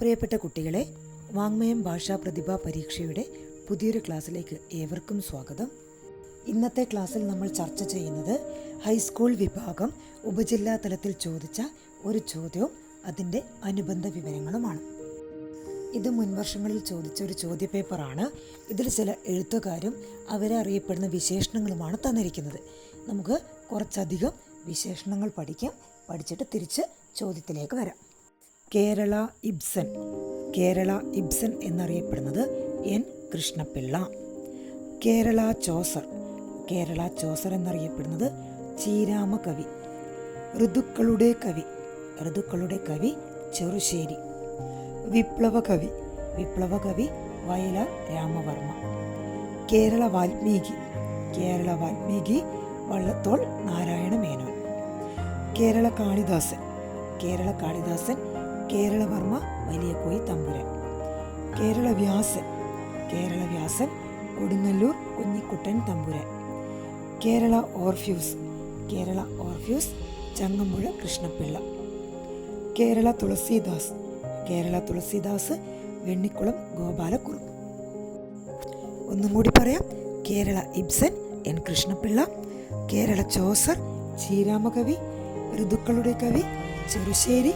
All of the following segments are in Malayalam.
പ്രിയപ്പെട്ട കുട്ടികളെ വാങ്മയം ഭാഷാ പ്രതിഭാ പരീക്ഷയുടെ പുതിയൊരു ക്ലാസ്സിലേക്ക് ഏവർക്കും സ്വാഗതം. ഇന്നത്തെ ക്ലാസ്സിൽ നമ്മൾ ചർച്ച ചെയ്യുന്നത് ഹൈസ്കൂൾ വിഭാഗം ഉപജില്ലാ തലത്തിൽ ചോദിച്ച ഒരു ചോദ്യവും അതിന്റെ അനുബന്ധ വിവരങ്ങളുമാണ്. ഇത് മുൻവർഷങ്ങളിൽ ചോദിച്ച ഒരു ചോദ്യപേപ്പറാണ്. ഇതിൽ ചില എഴുത്തുകാരും അവരെ അറിയപ്പെടുന്ന വിശേഷണങ്ങളുമാണ് തന്നിരിക്കുന്നത്. നമുക്ക് കുറച്ചധികം വിശേഷണങ്ങൾ പഠിക്കാം. പഠിച്ചിട്ട് തിരിച്ച് ചോദ്യത്തിലേക്ക് വരാം. കേരള ഇബ്സൻ. കേരള ഇബ്സൻ എന്നറിയപ്പെടുന്നത് N. Krishna Pillai. Kerala Chaucer. Kerala Chaucer എന്നറിയപ്പെടുന്നത് ചീരാമ കവി. ഋതുക്കളുടെ കവി. ഋതുക്കളുടെ കവി ചെറുശ്ശേരി. വിപ്ലവ കവി. വിപ്ലവ കവി രാമവർമ്മ. കേരള വാൽമീകി. കേരള വാൽമീകി വള്ളത്തോൾ നാരായണ മേനോൻ കേരള കാളിദാസൻ. കേരള കാളിദാസൻ കേരളവർമ്മ വലിയ തമ്പുരാൻ. കേരള കേരളവ്യാസൻ കേരള വ്യാസൻ കൊടുങ്ങല്ലൂർ കുഞ്ഞിക്കുട്ടൻ തമ്പുരാൻ. Kerala Orpheus Kerala Orpheus Changampuzha Krishnapillai. Kerala Tulsidas Kerala Tulsidas Vennikulam Gopalakurup. ഒന്നും കൂടി പറയാം Kerala Ibsen N Krishna Pillai Kerala Chaucer Sreeramakavi ഋതുക്കളുടെ കവി ചെറുശ്ശേരി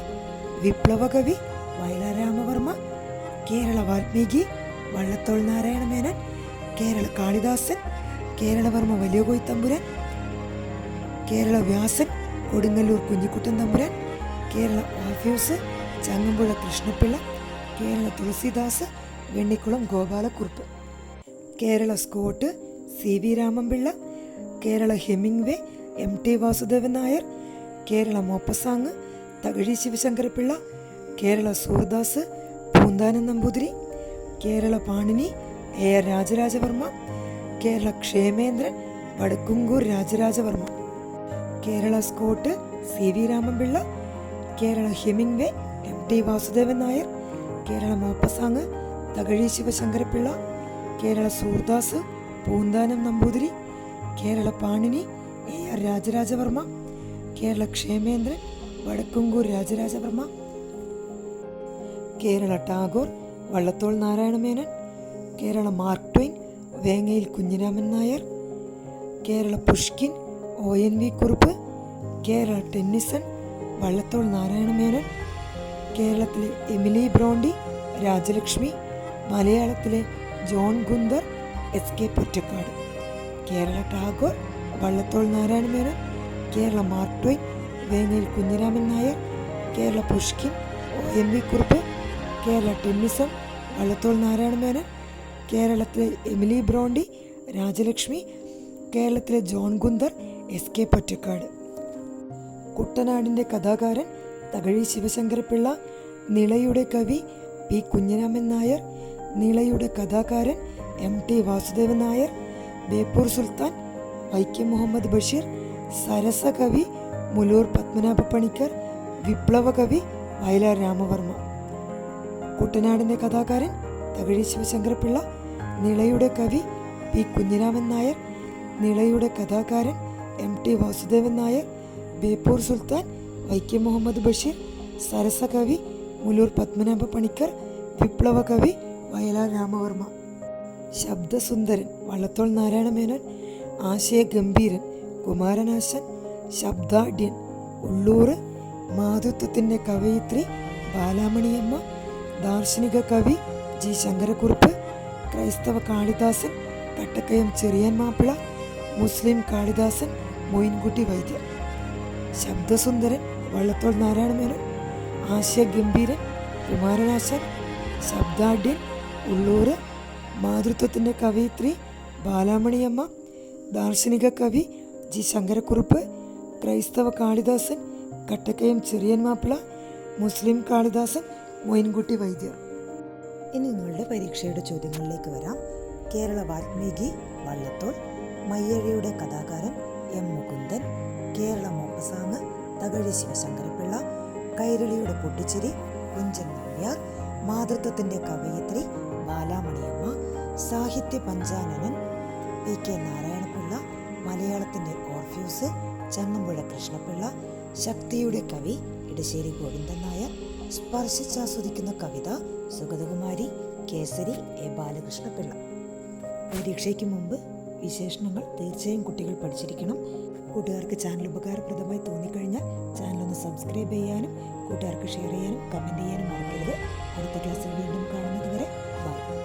വിപ്ലവ കവി വയലാരാമവർമ്മ കേരള വാൽമീകി വള്ളത്തോൾ നാരായണ മേനൻ കേരള കാളിദാസൻ കേരളവർമ്മ വലിയ Koyithampuran Kerala Vyasan Kodungallur Kunjikuttan Thampuran Kerala office Changampuzha Krishna Pillai Kerala Tulsidas Vennikulam Gopala Kurup Kerala Scott C V Raman Pillai Kerala Hemingway M T Vasudevan Nair Kerala Maupassant Thakazhi Sivasankara Pillai Kerala Surdas Poonthanam Namboothiri Kerala Panini A R Rajaraja Varma Kerala Kshemendran Vadakkumkur Rajaraja Varma Kerala Scott C V Raman Pillai Kerala Hemingway M T Vasudevan Nair Kerala Maupassant Thakazhi Sivasankara Pillai Kerala Surdas Poonthanam Namboothiri Kerala Panini A R Rajaraja Varma Kerala Kshemendran Vadakkumkur Rajaraja Varma Kerala Tagore Vallathol Narayana Menon Kerala Mark Twain Vengayil Kunhiraman Nair Kerala Pushkin O N V Kurup Kerala Tennyson Vallathol Narayana Menon കേരളത്തിലെ എമിലി ബ്രോണ്ടി രാജലക്ഷ്മി മലയാളത്തിലെ John Gunther S K Pottekkatt Kerala Tagore Vallathol Narayana Menon Kerala Mark Twain Vengayil Kunhiraman Nair Kerala Pushkin N V Kurup Kerala Tennyson Vallathol Narayana Menon കേരളത്തിലെ എമിലി ബ്രോണ്ടി രാജലക്ഷ്മി കേരളത്തിലെ John Gunther S K Pottekkatt. കുട്ടനാടിന്റെ കഥാകാരൻ തകഴി ശിവശങ്കരപിള്ള നിളയുടെ കവി പി കുഞ്ഞിരാമൻ നായർ നിളയുടെ കഥാകാരൻ എം ടി വാസുദേവൻ നായർ ബേപ്പൂർ സുൽത്താൻ വൈക്കം മുഹമ്മദ് ബഷീർ സരസകവി മുലൂർ പത്മനാഭ പണിക്കർ വിപ്ലവകവി വയലാർ രാമവർമ്മ. കുട്ടനാടിന്റെ കഥാകാരൻ തകഴി ശിവശങ്കരപിള്ള നിളയുടെ കവി പി കുഞ്ഞിരാമൻ നായർ നിളയുടെ കഥാകാരൻ എം ടി വാസുദേവൻ നായർ ബേപ്പൂർ സുൽത്താൻ വൈക്കം മുഹമ്മദ് ബഷീർ സരസകവി മുലൂർ പത്മനാഭ പണിക്കർ വിപ്ലവ കവി വയലാർ രാമവർമ്മ. ശബ്ദസുന്ദരൻ വള്ളത്തോൾ നാരായണ മേനോൻ ആശയ ഗംഭീരൻ കുമാരനാശൻ ശബ്ദാഢ്യൻ ഉള്ളൂർ മാതൃത്വത്തിന്റെ കവയിത്രി ബാലാമണിയമ്മ ദാർശനിക കവി ജി. ശങ്കരക്കുറുപ്പ് ക്രൈസ്തവ കാളിദാസൻ കട്ടക്കയം ചെറിയൻ മാപ്പിള മുസ്ലിം കാളിദാസൻ മൊയിൻകുട്ടി വൈദ്യർ ശബ്ദസുന്ദരൻ വള്ളത്തോൾ നാരായണ മേനോൻ ആശയഗംഭീരൻ കുമാരനാശൻ ശബ്ദാഢ്യൻ ഉള്ളൂര് മാതൃത്വത്തിന്റെ കവയിത്രി ബാലാമണിയമ്മ ദാർശനിക കവി ജി. ശങ്കരക്കുറുപ്പ് ക്രൈസ്തവ കാളിദാസൻ കട്ടക്കയം ചെറിയൻ മാപ്പിള മുസ്ലിം കാളിദാസൻ മൊയിൻകുട്ടി വൈദ്യർ. ഇനി നിങ്ങളുടെ പരീക്ഷയുടെ ചോദ്യങ്ങളിലേക്ക് വരാം. കേരള വാൽമീകി വള്ളത്തോൾ മയ്യഴിയുടെ കഥാകാരൻ എം മുകുന്ദൻ കേരള മോപ്പസാങ് തകഴി ശിവശങ്കരപിള്ള കൈരളിയുടെ പൊട്ടിച്ചിരി കുഞ്ചൻ നമ്പ്യാർ മാതൃത്വത്തിന്റെ കവയിത്രി ബാലാമണിയമ്മ സാഹിത്യ പഞ്ചാനനൻ പി കെ നാരായണപിള്ള മലയാളത്തിന്റെ ഓർഫ്യൂസ് ചങ്ങമ്പുഴ കൃഷ്ണപിള്ള ശക്തിയുടെ കവി ഇടശ്ശേരി ഗോവിന്ദൻ നായർ സ്പർശിച്ചാസ്വദിക്കുന്ന കവിത സുഗതകുമാരി കേസരി എ. ബാലകൃഷ്ണപിള്ള. പരീക്ഷയ്ക്ക് മുമ്പ് വിശേഷണങ്ങൾ തീർച്ചയായും കുട്ടികൾ പഠിച്ചിരിക്കണം. കൂട്ടുകാർക്ക് ചാനൽ ഉപകാരപ്രദമായി തോന്നിക്കഴിഞ്ഞാൽ ചാനൽ ഒന്ന് സബ്സ്ക്രൈബ് ചെയ്യാനും കൂട്ടുകാർക്ക് ഷെയർ ചെയ്യാനും കമന്റ് ചെയ്യാനും മറക്കരുത്. അടുത്ത ക്ലാസ്സിൽ വീണ്ടും കാണുന്നതുവരെ ബൈ.